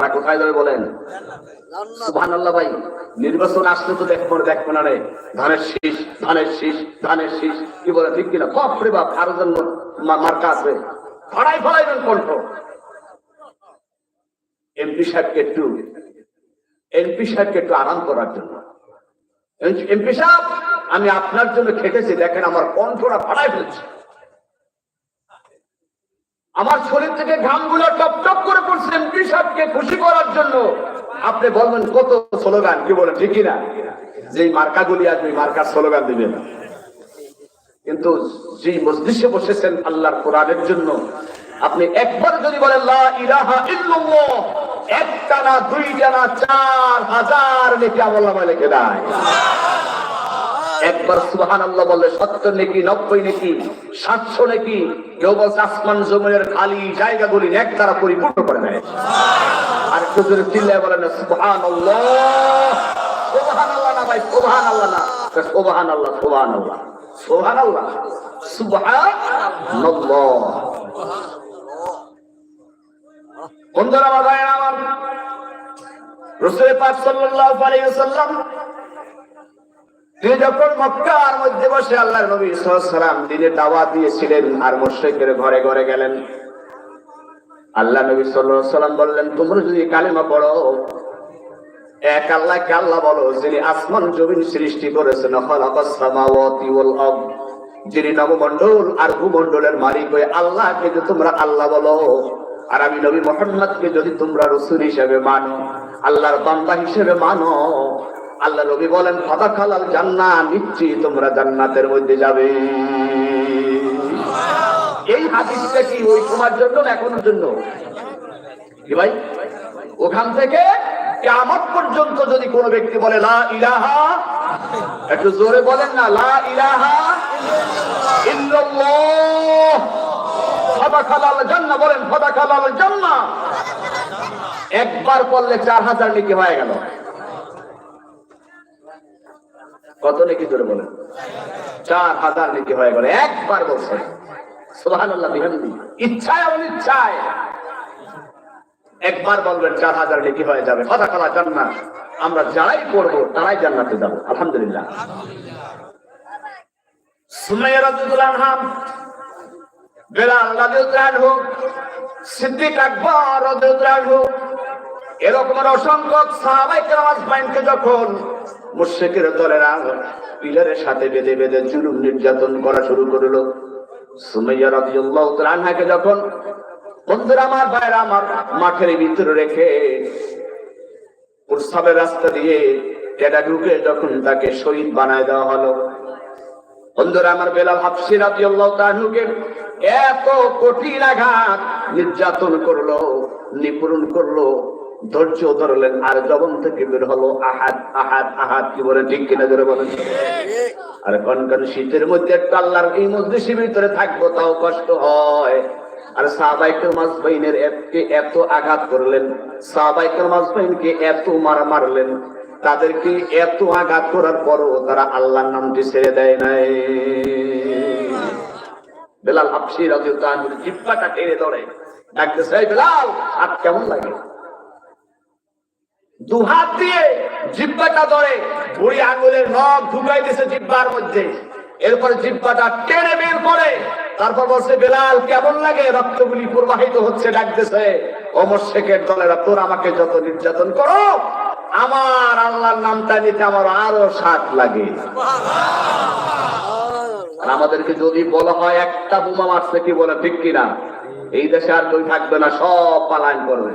তারা কোথায় যাবে বলেন? সুবহান আল্লাহ ভাই, নির্বাচন আসলে তো দেখব দেখব না রে। ধানের শীষ ধানের শীষ ধানের শীষ। কি বলে, ঠিক কিনা? বাপরে বাপ আরও জন্য মার্কা আছে? ফড়াই ফড়াইবেন কণ্ঠ। এমপি সাহেবকে একটু, এমপি সাহেবকে একটু আরাম করার জন্য। এমপি সাহেব, আমি আপনার জন্য খেটেছি, দেখেন আমার কণ্ঠটা ফাড়াই ফেলছে। আমার শরীর থেকে ঘামগুলো টপ টপ করে পড়ছে এমপি সাহেবকে খুশি করার জন্য। আপনি বলবেন, কত স্লোগান? কি বলেন ঠিকই না যে মার্কাগুলি আসবে মার্কার স্লোগান দিবেন। কিন্তু যে মসজিদে বসেছেন আল্লাহর কোরআনের জন্য, আপনি একবার যদি বলেন, লা ইলাহা ইল্লাল্লাহ একটা না চার হাজার নেকি আমল্লামা লিখে দেয়। একবার সুবহান আল্লাহ বললে সত্তর নেকি নব্বই নেকি সাতশো নেকি কেউ বলছে আসমান জমিনের খালি জায়গাগুলি এক দ্বারা পরিপূর্ণ করে দেয়। আর কেউ যদি চিল্লায় বলেন আল্লাহ আল্লাহ না ভাই সুবহান আল্লাহ না। সুবহান আল্লাহ সুবহান আল্লাহ সুবহান আল্লাহ সুবহান বন্ধুরা আমার ভাইয়েরা আমার রসুল পাক সাল্লাল্লাহু আলাইহি ওয়াসাল্লাম তিনি যখন মক্কার মধ্যে বসে আল্লাহর নবী তিনি দিয়েছিলেন আর মুশরিকের ঘরে ঘরে গেলেন আল্লাহ নবী সাল্লাম বললেন, তোমরা যদি কালেমা পড়ো, এক আল্লাহ বলো, যিনি আসমান জমিন সৃষ্টি করেছেন যিনি নবমণ্ডল আর ভূমণ্ডলের মালিক হয়ে আল্লাহকে যদি তোমরা আল্লাহ বলো, আর আমি নবী মোহাম্মদকে যদি তোমরা রসুল হিসেবে মানো, আল্লাহর বান্দা হিসেবে মানো আল্লাহ রবি বলেন ফাদা খালাল জান্না নিচ্ছি তোমরা জান্নাতের মধ্যে যাবে। এই হাদিসটা কি ওই তোমার জন্য না এখনের জন্য? কি ভাই? ওখান থেকে কিয়ামত পর্যন্ত যদি কোনো ব্যক্তি বলে, লা ইলাহা, একটু জোরে বলেন না, লা ইলাহা ইল্লাল্লাহ। ফাদা খালাল জান্নাহ বলেন ফাদা খালাল জান্নাহ একবার পড়লে চার হাজার নাকি হয়ে গেল। কত নাকি জোরে বলেন? চার হাজার নাকি হয়ে গেল একবার বিহামদি। ইচ্ছায় অনিচ্ছায়। একবার বলবেন চার হাজার নাকি হয়ে যাবে। কথা জান্নাত। আমরা যারাই তারাই জান্নাতে আলহামদুলিল্লাহ। এরকম অসংখ্য সাহাবাই যখন মুশরিকের দলেরা পিলারের সাথে বেঁধে বেঁধে জুলুম নির্যাতন করা শুরু করল। সুমাইয়া রাদিয়াল্লাহু তাআলা আনহাকে যখন, বন্ধুরা আমার ভাইরা আমার, মাঠের ভিতরে রেখে উৎসবের রাস্তা দিয়ে টেডা ঢুকে যখন তাকে শহীদ বানায় দেওয়া হলো। বন্ধুরা আমার বেলাল হাফসি রাদিয়াল্লাহু তাআলাকে এত কঠিন আঘাত নির্যাতন করল নিপুরণ করল ধৈর্য ধরলেন, আর জবন থেকে বের হলো আহাদ আহাদ আহাদ, কি বলে ঠিক কিনা ধরে বলেন। আর কনকন শীতের মধ্যে একটু আল্লাহর এই মজলিসের ভিতরে থাকব, তাও কষ্ট হয়। আর সাহাবাইকের মাজবাইনের এতকে এত আঘাত করলেন সাহাবাইকের মাজবাইনকে এত মারা মারলেন, তাদেরকে এত আঘাত করার পরও তারা আল্লাহর নামটি ছেড়ে দেয় নাই। বেলাল হাফসি রাদিয়াল্লাহু আনহু জিহ্বাটা টেনে ধরে, ডাকতেছে, এই বেলাল আর কেমন লাগে? দু হাত দিয়ে জিব্বাটা ধরে বুড়ি আঙুলের নখ ঢুকাই দিছে জিব্বার মধ্যে। এরপর জিব্বাটা টেনে বের করে, তারপর বলছে, বেলাল, কেমন লাগে? রক্তগুলি প্রবাহিত হচ্ছে, ডাকতেছে। অমর শেখের দলেরা, তোর আমাকে যত নির্যাতন করো, আমার আল্লাহর নামটা নিতে আমার আরও স্বাদ লাগে। আমাদেরকে যদি বলা হয়, একটা বোমা মারছে কি বলে, ঠিক কিনা? এই দেশে আর কেউ থাকবে না, সব পালায়ন করবে।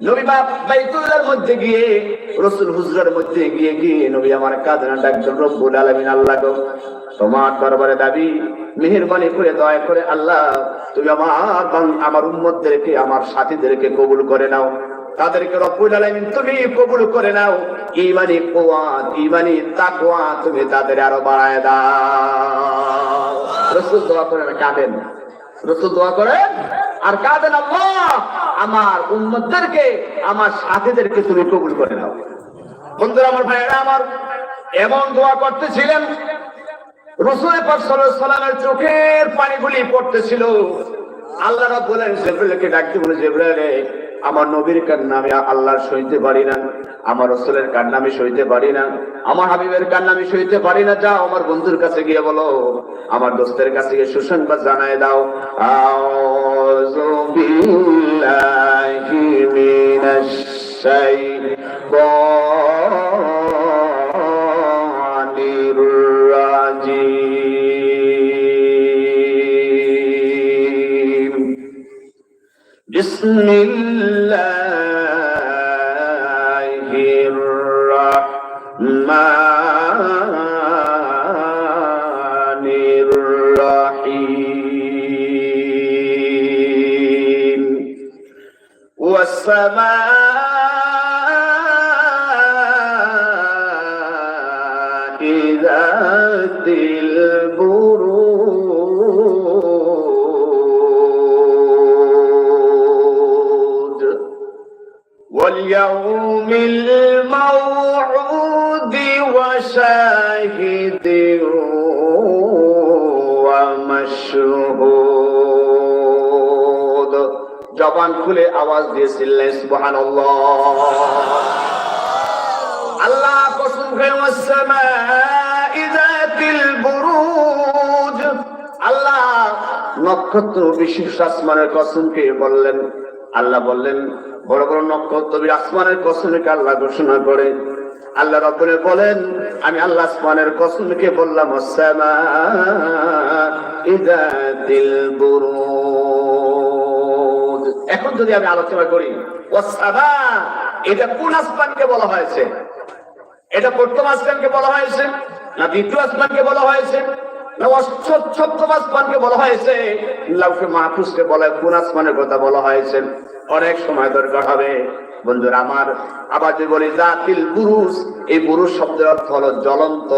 আমার করে আমার সাথীদেরকে কবুল করে নাও। তাদেরকে রব্বুল আলামিন, তুমি কবুল করে নাও। ইমানি কোয়াত ইমানি তাকওয়া তুমি তাদের আরও বাড়ায় দাও। রসুল দোয়া কাঁদেন। রসুল দোয়া আর কাঁদেন আল্লাহ। আমার উন্মতদেরকে আমার সাথীদেরকে তুমি কবুল করে নাও। বন্ধুরা, আমার ভাইয়েরা, আমার এমন দোয়া করতেছিলেন রসুল সালামের চোখের পানিগুলি পড়তেছিল। আল্লাহ বলেন জিবরাইলকে ডাকতে বলে, জিবরাইল, আমার নবীর নামে আল্লাহ সইতে পারি না আমার রসুলের কান্না আমি সইতে পারি না আমার হাবিবের কান্না আমি সইতে পারি না যাও আমার বন্ধুর কাছে গিয়ে বলো আমার দোস্তের কাছে গিয়ে সুসংবাদ জানায় দাও আউযু বিল্লাহি মিনাশ শাইতানির রাজিম بسم الله والسماء ذات البروج واليوم الموعود খুলে আওয়াজ দিয়ে সুবহান আল্লাহ কসম আল্লাহ নক্ষত্র বিশেষ আসমানের বললেন, আল্লাহ বললেন, বড় বড় নক্ষত্র আসমানের কসমকে আল্লাহ ঘোষণা করে? আল্লাহ রব্বুল বলেন, আমি আল্লাহ আসমানের কসমকে বললাম আসসামা ইদাতিল বুরুজ। এখন যদি আমি আলোচনা করি এটা কোন আসমানকে বলা হয়েছে? এটা প্রথম আসমানকে বলা হয়েছে, না দ্বিতীয় আসমানকে বলা হয়েছে অনেক সময় দরকার হবে। বন্ধুরা, আমার আবার যে বলি, জাতিল পুরুষ, এই পুরুষ শব্দের অর্থ হলো জ্বলন্ত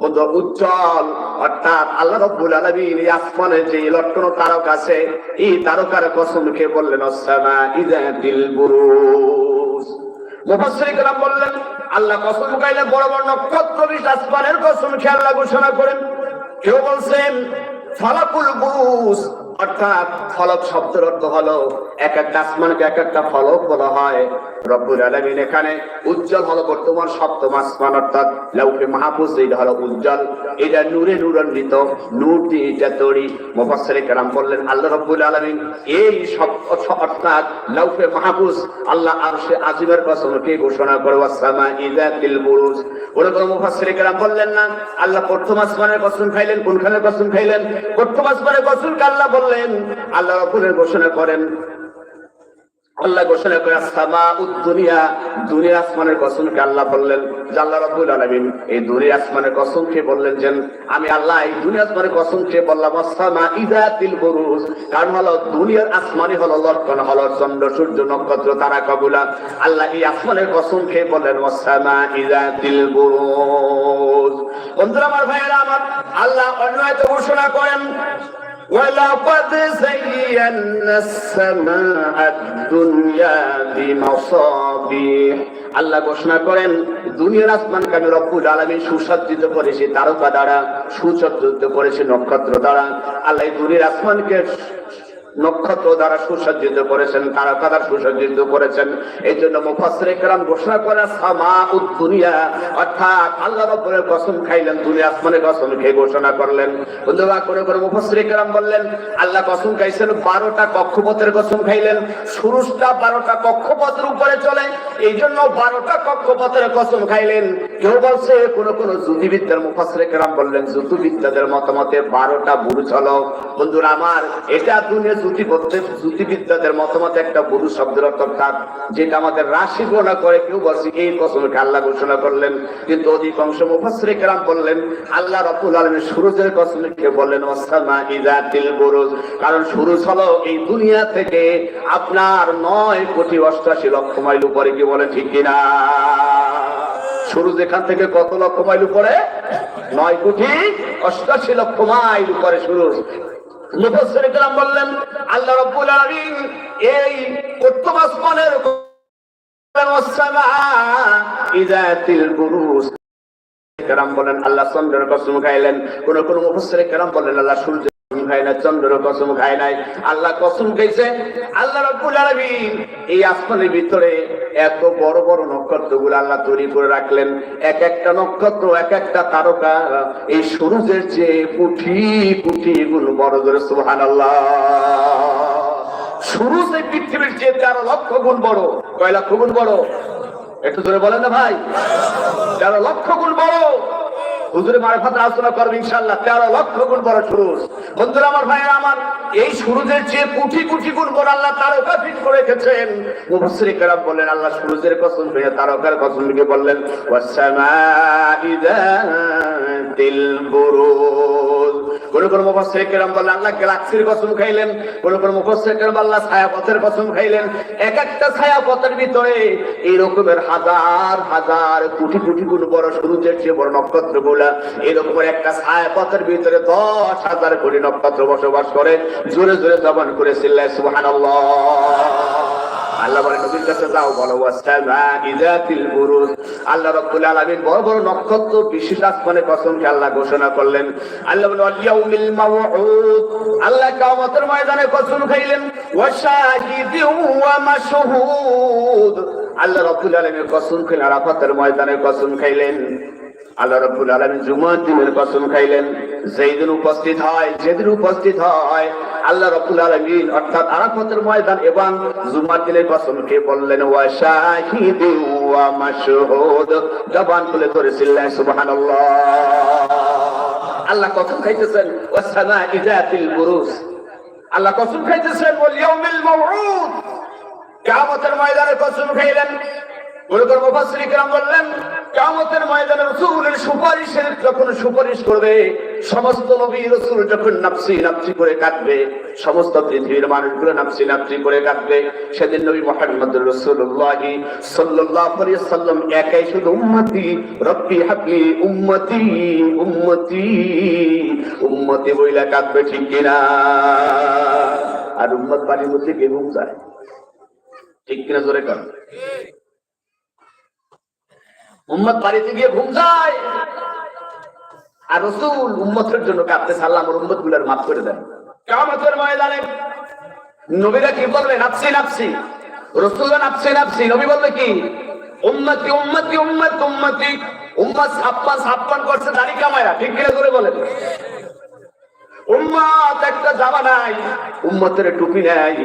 বন্ধু উজ্জ্বল, অর্থাৎ আল্লাহ রব্বুল আলামিন এই আসমানের যে লটকন তারক আছে, এই তারকার কসম খেয়ে বললেন অসামা ইজাতিল বুরুজ। মুফাসসির কেরাম বললেন, আল্লাহ কসম খাইলে বড় বড় নক্ষত্র বিশ আসমানের কসম খেয়ে আল্লাহ ঘোষণা করেন। কেউ বলছেন, ফলাকুল বুরুজ। অর্থাৎ ফলক শব্দের অর্থ হলো এক একটা আসমানকে এক একটা ফলক বলা হয়। রব্বুল আলামিন এখানে উজ্জ্বল হলো বর্তমান সপ্তম আসমান, অর্থাৎ লাউকে মাহফুজ এটা হলো উজ্জ্বল। এটা নূরে নূরান্বিত, নূর দিয়ে এটা তৈরি। মুফাসসির কেরাম বললেন, আল্লাহ রব্বুল আলামিন এই অর্থাৎ লাউকে মাহফুজ, আল্লাহ আরশে আজিমের কসম কে ঘোষণা করে ইযাতিল বুরুজ। ওরা কোনো মুফাসসির কেরাম বললেন না, আল্লাহ প্রথম আসমানের কসম খাইলেন কোনখানে কসম খাইলেন? প্রথম আসমানের কসম আল্লাহ বললেন? আল্লাহ রব্বুলের ঘোষণা করেন আল্লাহ ঘোষণা করে সামা দুনিয়া দুনিয়া আসমানের কসমকে আল্লাহ বললেন আল্লাহ রাব্বুল আলামিন এই দুনিয়া আসমানের কসম খেয়ে বললেন যে, আমি আল্লাহ এই দুনিয়া আসমানের কসম খেয়ে বললাম সামা ইদাতিল বুরুজ। কারণ হলো, দুনিয়ার আসমানই হলো লটকন, হলো চন্দ্র, সূর্য, নক্ষত্র, তারা, কবুলা। আল্লাহ এই আসমানের কসম খেয়ে বললেন সামা ইদাতিল বুরুজ। বন্ধুরা, আমার ভাইয়েরা, আমার আল্লাহ অন্য ঘোষণা করেন। ولقد زينا السماء الدنيا بمصابيح আল্লাহ ঘোষণা করেন দুনিয়ার আসমানকে আমি রব্বুল আলামিন সুসজ্জিত করেছি তারকা দ্বারা সুসজ্জিত করেছি নক্ষত্র দ্বারা আল্লাহ এই দুনিয়ার আসমানকে নক্ষত্র দ্বারা সুসজ্জিত করেছেন তারকা দ্বারা সুসজ্জিত করেছেন এই জন্য মুফাসসির کرام ঘোষণা করে সামা দুনিয়া অর্থাৎ আল্লাহ রব্বুলের কসম খাইলেন দুনিয়া আসমানের কসম খেয়ে ঘোষণা করলেন বন্ধুরা করে করে মুফাসসির کرام বললেন আল্লাহ কসম খাইছেন 12টা কক্ষপথের কসম খাইলেন সুরুষটা 12টা কক্ষপথের উপরে চলে এই জন্য 12টা কক্ষপথের কসম খাইলেন কেউ বলছে কোন কোন জ্যোতিবিদ্যার মুফাসসির کرام বললেন জ্যোতিবিদ্যাদের মতামতে 12টা বুরুজ হলো বন্ধুরা আমার এটা দুনিয়া শ্রুতি বলছেন শ্রুতিবিদ্যাদের মতামত একটা বহু শব্দের অর্থাৎ যেটা আমাদের রাশি গণনা করে, কেউ বলছে এই প্রশ্নকে আল্লাহ ঘোষণা করলেন? কিন্তু অধিকাংশ মুফাসরে কেরাম বললেন, আল্লাহ রবুল আলমের সুরজের কসমকে বললেন ওসামা ইজাতিল বুরুজ কারণ সুরজ হলো এই দুনিয়া থেকে আপনার নয় কোটি অষ্টাশি লক্ষ মাইল উপরে, কি বলে ঠিক কিনা? সূর্য যেখান থেকে কত লক্ষ মাইল উপরে? নয় কোটি অষ্টাশি লক্ষ মাইল উপরে সূর্য মুফাসসিরগণ বললেন, আল্লাহ রাব্বুল আলামিন এই কর্তবাসমানের বলেন, আল্লাহ চন্দ্রের কসম খাইলেন। কোন কোন মুফাসসির কেরাম বলেন আল্লাহ সূর্য খায় না, চন্দ্রের কসম খায় নাই। আল্লাহ কসম খাইছে, আল্লাহ রাব্বুল আলামিন। এই আসমানের ভিতরে এত বড় বড় নক্ষত্রগুলো আল্লাহ তৈরি করে রাখলেন। এক একটা নক্ষত্র, এক একটা তারকা, এই সূর্যের চেয়ে কোটি কোটি গুণ বড় ধরে, সুবহানাল্লাহ। শুরু সেই পৃথিবীর চেয়ে তেরো লক্ষ গুণ বড়। কয় লক্ষ গুণ বড়? একটু ধরে বলেন না ভাই। তেরো লক্ষ গুণ বড়। হুজুরে মারফত আলোচনা করবে ইনশাল্লাহ তেরো লক্ষ গুণ বড় সুরুজ বন্ধুরা, আমার ভাইয়েরা, আমার এই সুরুজের চেয়ে কোটি কোটি গুণ বড় আল্লাহ তারকা ফিট করে রেখেছেন, মুফাসসির কেরাম বললেন আল্লাহ সুরুজের কসম করে তারকার কসম লিখে বললেন কোন কোন মুফাসসির কেরাম বললেন, আল্লাহ গ্যালাক্সির কসম খাইলেন। কোন কোন মুফাসসির কেরাম আল্লাহ ছায়াপথের কসম খাইলেন। এক একটা ছায়াপথের ভিতরে এই রকমের হাজার হাজার কোটি কোটি গুণ বড় সূর্যের চেয়ে বড় একটা ছায়াপথের ভিতরে দশ হাজার কোটি নক্ষত্র বসবাস করে, জোরে জোরে জবান করে সুবহানাল্লাহ। আল্লাহ ঘোষণা করলেন। আল্লাহ ময়দানে খাইলেন, আরাফাতের ময়দানে কসম খাইলেন। আল্লাহ রাব্বুল আলামিন জুমার দিনের কসম খাইলেন, যেদিন উপস্থিত হয়, যেদিন উপস্থিত হয়, আল্লাহ রাব্বুল আলামিন অর্থাৎ আরাফাতের ময়দান এবং জুমার দিনের কসমকে বললেন, ওয়া শাহিদু ওয়া মাশহুদ জবান খুলে ধরে চিল্লায় সুবহানাল্লাহ। আল্লাহ কসম খাইতেছেন, ওয়া সামা'i যাতিল বুরুজ আল্লাহ কসম খাইতেছেন, ওয়াল ইয়াউমিল মাউউদ কিয়ামতের ময়দানে কসম খাইলেন ওরকম মুফাসসির کرام বললেন কিয়ামতের ময়দানে রাসূলের সুপারিশের যখন সুপারিশ করবে সমস্ত নবী রাসূল যখন নাফসি নাফসি করে কাটবে সমস্ত পৃথিবীর মানুষগুলো নাফসি নাফসি করে কাটবে সেদিন নবী মুহাম্মদ রাসূলুল্লাহ সাল্লাল্লাহু আলাইহি সাল্লাম একাই শুধু উম্মতি রব্বি হাবলি উম্মতি উম্মতি উম্মতি বইলা কাটবে ঠিক কিনা আর উম্মত বাড়ির মধ্যে কে ঘুম যায় ঠিক কিনা জোরে কর উম্মত বাড়িতে গিয়ে ঘুম যায়। আর রসুল উম্মতের জন্য কাঁদতে সাল্লাম ওর উম্মতগুলার মাফ করে দেন। কামতের ময়দানে নবীরা কি বলবে? নাপসি নাপসি রসুল নাপসি নাপসি নবী বলবে কি? উম্মতি উম্মতি, উম্মত উম্মতি। উম্মত ছাপ্পান ছাপ্পান করছে দাড়ি কামায়া। ঠিক কিনা করে বলেন। উম্মত একটা জামা নাই, উম্মতের টুপি নাই।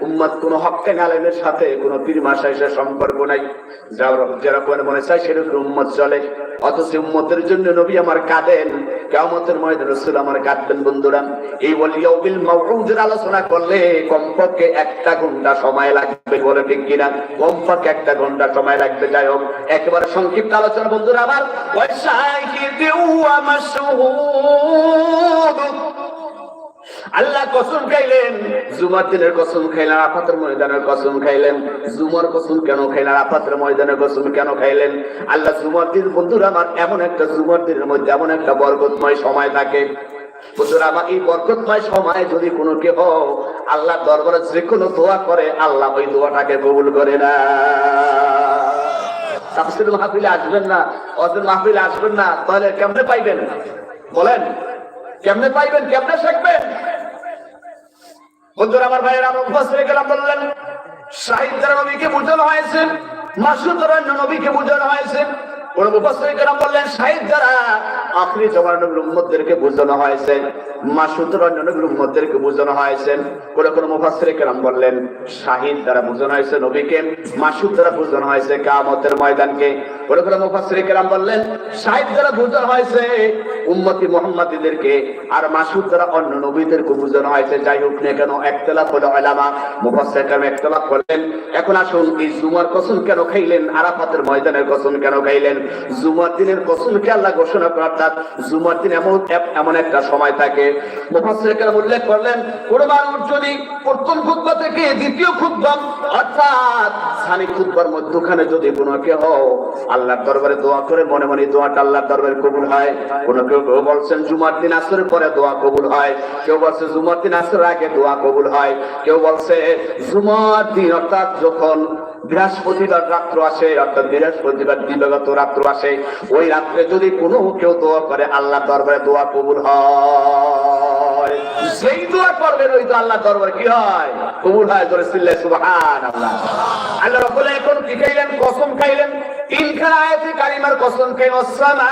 উম্মত কোন হক্কান আলেমের সাথে, কোন পীর মাসাইসের সম্পর্ক নাই। যারা যারা কোন মনে চায় সেরকম উম্মত চলে। অথচ উম্মতের জন্য নবী আমার কাঁদেন। কেমতের ময়দান রসুল আমার কাঁদবেন বন্ধুরা। এই ওয়ালিয়াউবিল মাউউদের আলোচনা করলে কমপক্ষে একটা ঘণ্টা সময় লাগবে, বলে ঠিক কিনা? কমপক্ষে একটা ঘণ্টা সময় লাগবে, যাই হোক। একেবারে সংক্ষিপ্ত আলোচনা বন্ধুরা আমার ওয়াশাহিদি ওয়া মাশহুদ। আল্লাহ কসম খাইলেন। জুমার দিনের কসম খাইলেন আফাতের ময়দানের কসম খাইলেন। জুমার কসম কেন খাইলেন আফাতের ময়দানের কসম কেন খাইলেন? আল্লাহ জুমার দিন, বন্ধুরা, আমার এমন একটা জুমার দিনের মধ্যে এমন একটা বরকতময় সময় থাকে। আল্লাহ করে, আল্লাহ ওই করে মাহফিলে আসবেন না মাহফিলে আসবেন না, তাহলে কেমনে পাইবেন? বলেন, কেমনে পাইবেন, কেমনে শিখবেন? বন্ধুরা, আমার ভাইয়ের আমার উপস্থিত গেলাম বললেন, সাহিত্যের নবীকে বুঝানো হয়েছে, মাসুদ নবীকে বুঝানো হয়েছে। উপস্থিত গেলাম বললেন শাহিদ দ্বারা আখরি জমার নবীর উম্মতদেরকে বোঝানো হয়েছে, মাসুদের নবীর উম্মতদেরকে বোঝানো হয়েছে। কোন কোন মুফাসসির কেরাম বললেন, শাহিদ দ্বারা বোঝানো হয়েছে নবীকে, মাসুদ দ্বারা বোঝানো হয়েছে কিয়ামতের ময়দানকে। কোন কোন মুফাসসির কেরাম বললেন, শাহিদ দ্বারা বোঝানো হয়েছে উম্মতি মুহাম্মাদীদেরকে, আর মাসুদ দ্বারা অন্য নবীদেরকে বোঝানো হয়েছে। যাই হোক না কেন, একতলাফ হলো ওলামা, মুফাসসির কেরাম একতলাফ করলেন। এখন আসুন, এই জুমার কসম কেন খাইলেন? আরাফাতের ময়দানের কসম কেন খাইলেন? জুমার দিনের কসমকে আল্লাহ ঘোষণা করার অর্থাৎ জুমার দিন এমন এমন একটা সময় থাকে। মুফাসসিররা উল্লেখ করলেন কোন মানুষ যদি প্রথম খুতবা থেকে দ্বিতীয় খুতবা, অর্থাৎ সানি খুতবার মধ্যখানে যদি কোনো কেউ আল্লাহর দরবারে দোয়া করে, মনে মনে দোয়াটা আল্লাহর দরবারে কবুল হয়। কোন কেউ কেউ বলছেন, জুমার দিন আসরের পরে দোয়া কবুল হয়। কেউ বলছে, জুমার দিন আসরের আগে দোয়া কবুল হয়। কেউ বলছে, জুমার দিন অর্থাৎ যখন বৃহস্পতিবার রাত্র আসে অর্থাৎ বৃহস্পতিবার দিবাগত রাত্র আসে। ওই রাত্রে যদি কোনো কেউ দোয়া করে আল্লাহ দরবারে দোয়া কবুল হয়। সেই দোয়া করবেন, ওই তো আল্লাহ দরবারে কি হয়? কবুল হয় জোরে সিল্লে সুবহান আল্লাহ আল্লাহ রাব্বুল এখন কি খাইলেন? কসম খাইলেন। তিনখানা আয়াতে কারিমার কসম খাইলেন, ওয়াসসামা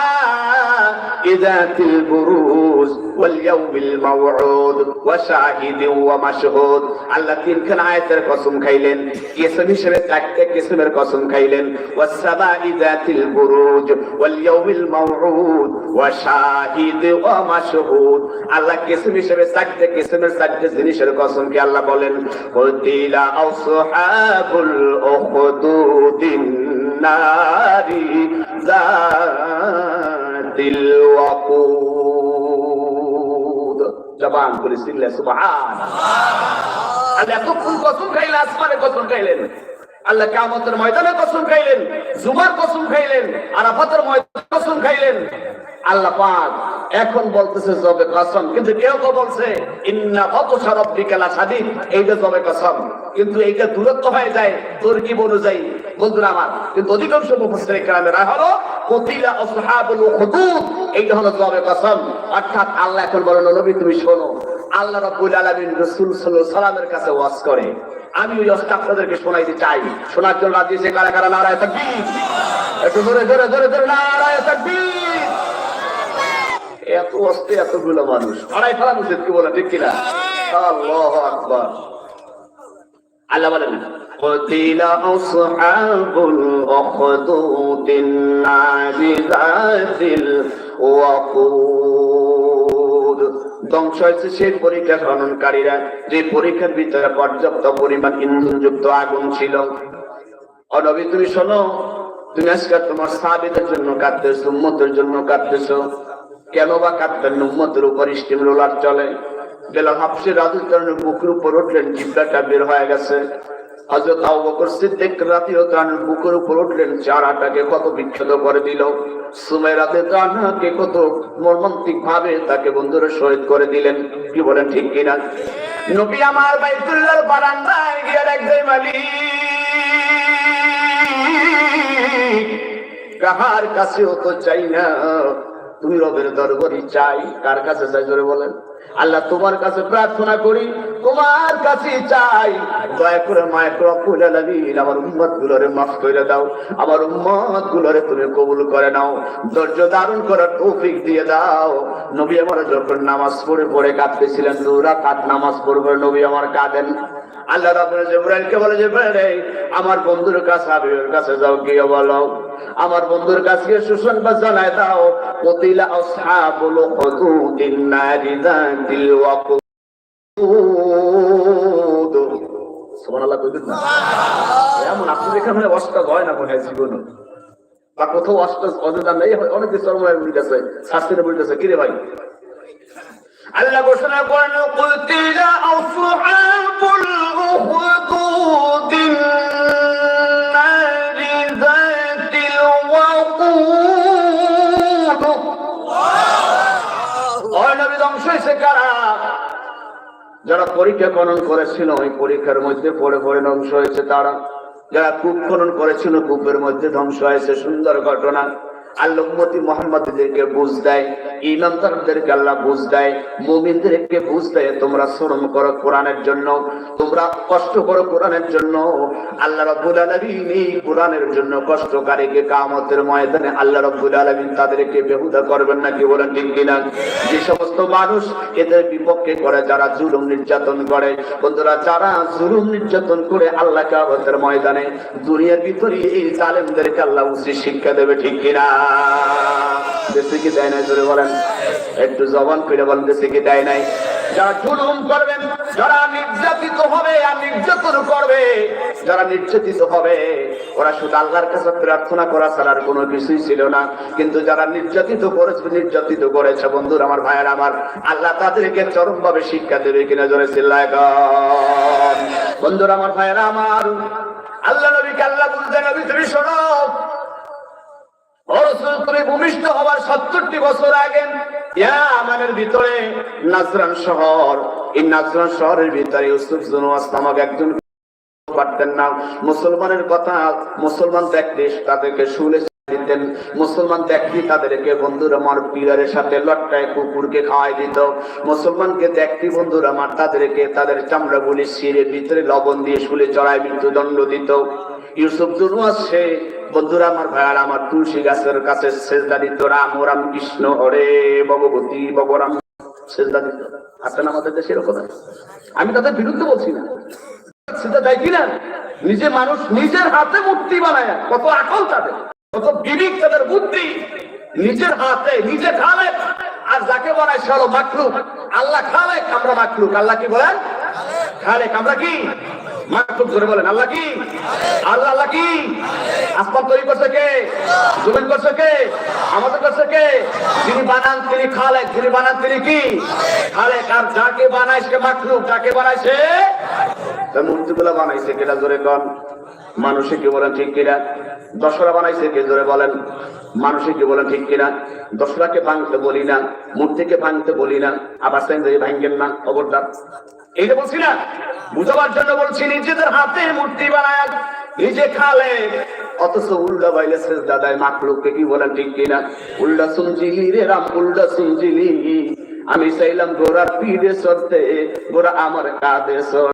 ইযাতিল বুরুজ ওয়াল ইয়াউমিল মাউউদ ওয়া শাহিদিন ওয়া মাশহুদ আল্লাহ তিনখানা আয়াতের কসম খাইলেন, কিসম হিসেবে চারটে কিসমের কসম খাইলেন। ওয়াসসামা ইযাতিল বুরুজ ওয়াল ইয়াউমিল মাউউদ ওয়া শাহিদ ওয়া মাশহুদ আল্লাহ কিসম হিসেবে চারটে কিসমের চারটে জিনিসের কসম কি বলেন? কুতিলা জাতিল ওয়াকুদ। জবান করে সিল্লে সুবহান আল্লাহ কসম খাইলেন, আসমানে কসম খাইলেন। আল্লাহ কামতের ময়দানে কসম খাইলেন, জুমার কসম খাইলেন, আরাফাতের ময়দানে কসম খাইলেন। আল্লাহ পাক এখন বলতেছে জবে কসম। কিন্তু কেউ তো বলছে, ইন্না লাসাদিদ এইটা জবে কসম। কিন্তু এইটা দূরত্ব হয়ে যায় অনুযায়ী। বন্ধুরা আমার, কিন্তু অধিকাংশ হলো কতিলা আসহাবুল এইটা হলো জবে কসম। অর্থাৎ আল্লাহ এখন বলেন নবী, তুমি শোনো। আল্লাহ রাব্বুল আলামিন রাসূল সাল্লাল্লাহু আলাইহি কাছে ওয়াজ করে। আমি ওই অস্তা আপনাদেরকে শোনাইতে চাই। শোনার জন্য রাজি এসে কারা কারা নারায় তাকবীর একটু জোরে জোরে জোরে জোরে, নারায় তাকবীর এত অস্তে এতগুলো মানুষ আড়াই ফেলা উচিত কি বলে ঠিক কিনা আল্লাহু আকবার আল্লাহ বলেন قتل أصحاب الأخدود النار ذات الوقود ধ্বংস হয়েছে সেই পরীক্ষা খননকারীরা যে পরীক্ষার ভিতরে পর্যাপ্ত পরিমাণ ইন্ধনযুক্ত আগুন ছিল অনবী তুমি শোনো তুমি আজকে তোমার সাবিদের জন্য কাঁদতেছো উম্মতের জন্য কাঁদতেছো কেন বা কাঁদতেন উম্মতের উপর স্টিম রোলার চলে। বেলাল হাফসি রাজুদ্দানের বুকের উপর উঠলেন জিব্রাটা বের হয়ে গেছে। হযরত আবু বকর সিদ্দিক রাদিয়াল্লাহু তাআলার বুকের উপর উঠলেন চারাটাকে কত বিক্ষত করে দিল। সুমাইয়া রাদিয়াল্লাহু কত মর্মান্তিক ভাবে তাকে বন্ধুরা শহীদ করে দিলেন। কি বলেন, ঠিক কিনা? নবী আমার বাইতুল্লাহর বারান্দায় গিয়ে দেখবে, মালিক। কাহার কাছেও তো চাই না। তুমি রবের দরবারই চাই, কার কাছে চাই জোরে বলেন? আল্লাহ তোমার কাছে প্রার্থনা করি, তোমার কাছে চাই। দয়া করে মায়ের রব্বুল আলামিন আমার উম্মত গুলোরে মাফ করে দাও। আমার উম্মত গুলোরে তুমি কবুল করে নাও। ধৈর্য ধারণ করার তৌফিক দিয়ে দাও। নবী আমার যখন নামাজ পড়ে পড়ে কাঁদতেছিলেন দু রাকাত নামাজ পড়বে, নবী আমার কাঁদেন। আল্লাহ রাবুল জিব্রাইলকে বলে যে আমার বন্ধুর কাছে হাবিবের কাছে যাও গিয়ে বলো। আমার বন্ধুর কাছে সুসংবাদ জানায় দাও। কতিলা আসহাবুল এমন হয় না অনেক ভাই? আল্লাহ ঘোষণা করেন যারা পরীক্ষা খনন করেছিল ওই পরীক্ষার মধ্যে পরে পরে ধ্বংস হয়েছে তারা। যারা কূপ খনন করেছিল কূপের মধ্যে ধ্বংস হয়েছে। সুন্দর ঘটনা। আল্লাহ মোহাম্মদদেরকে বুঝ দেয় আল্লাহ বুঝ দেয় বুঝ দেয়, তোমরা করো কোরআনের জন্য, তোমরা কষ্ট করো কোরআনের জন্য। আল্লাহ এই কোরআনের জন্য কষ্টকারীকে ময়দানে আল্লাহ তাদেরকে বেহুদা করবেন না কি বলেন ঠিক কিনা? যে সমস্ত মানুষ এদের বিপক্ষে করে, যারা জুলুম নির্যাতন করে, বন্ধুরা, যারা জুলুম নির্যাতন করে আল্লাহ কামতের ময়দানে, দুনিয়ার ভিতরে এই জালেমদেরকে আল্লাহ উচিত শিক্ষা দেবে ঠিক কিনা? দেয় নাই, জোরে বলেন। একটু জবান ফিরে বলেন, দেশে দেয় নাই। যারা নির্যাতিত হবে ওরা শুধু আল্লাহর কাছে প্রার্থনা করা ছাড়ার কোনো কিছুই ছিল না। কিন্তু যারা নির্যাতিত করেছে নির্যাতিত করেছে, বন্ধুর আমার, ভাইয়ের আমার, আল্লাহ তাদেরকে চরম ভাবে শিক্ষা দেবে কিনা জোরে চিল্লায়। বন্ধুরা আমার, ভাইয়েরা আমার, আল্লাহ নবীকে আল্লাহ বলতে নবী, তুমি শোনো ভূমিষ্ঠ সত্তরটি বছর আগে ভিতরে নাজরান শহর। এই নাজরান শহরের ভিতরে ইউসুফ নামক একজন পারতেন না। মুসলমানের কথা মুসলমান দেখলে তাদেরকে শুনে দিতেন। মুসলমান দেখলি তাদেরকে বন্ধুর আমার পিলারের সাথে লটকায় কুকুরকে খাওয়াই দিত। মুসলমানকে দেখলি বন্ধুর আমার তাদেরকে তাদের চামড়া গুলি শিরের ভিতরে লবণ দিয়ে শুলে চড়ায় মৃত্যুদণ্ড দিত। ইউসুফ দুনুয়াস সে বন্ধুরা, আমার আমার তুলসী গাছের কাছে দিত। রাম রাম কৃষ্ণ, হরে ভগবতী ভগরাম দিত। আছেন আমাদের দেশে এরকম আমি তাদের বিরুদ্ধে বলছি না। সেটা দেয় কিনা নিজে মানুষ নিজের হাতে মূর্তি বানায়। কত আকল তাদের, কত বিবেক তাদের বুদ্ধি। নিজের হাতে, নিজে খালে। আর যাকে বানায় সে হলো আল্লাহ খালে আমরা মাকলুক আল্লাহ কি বলেন? খালে আমরা কি? মাকলুক ধরে বলেন, আল্লাহ কি? আল্লাহ আল্লাহ কি? আসমান তৈরি করছে কে? জমিন করছে কে? আমাদের করছে কে? যিনি বানান, তিনি খালেক যিনি বানান, তিনি কি? খালেক, আর যাকে বানায় সে মাকলুক যাকে বানায় সে মূর্তিগুলো বানাইছে কেটা জোরে কন। মানুষে কি বলেন ঠিক কিনা? দশরা বানাইছে কে? জোরে বলেন। মানুষে কি বলেন ঠিক কিনা? দশরাকে ভাঙতে বলি না, মূর্তিকে ভাঙতে বলি না। আবার সেন যে ভাঙেন না, খবরদার। এইটা বলছি না, বুঝাবার জন্য বলছি, নিজেদের হাতে মূর্তি বানায়, নিজে খালে। অথচ বাইলে শেষ দাদায় কি বলেন ঠিক কিনা? শুনছিলি রে রাম, উল্টা শুনছিলি আমি চাইলাম গোরা পিড়ে সরতে গোরা আমার কাঁধে সর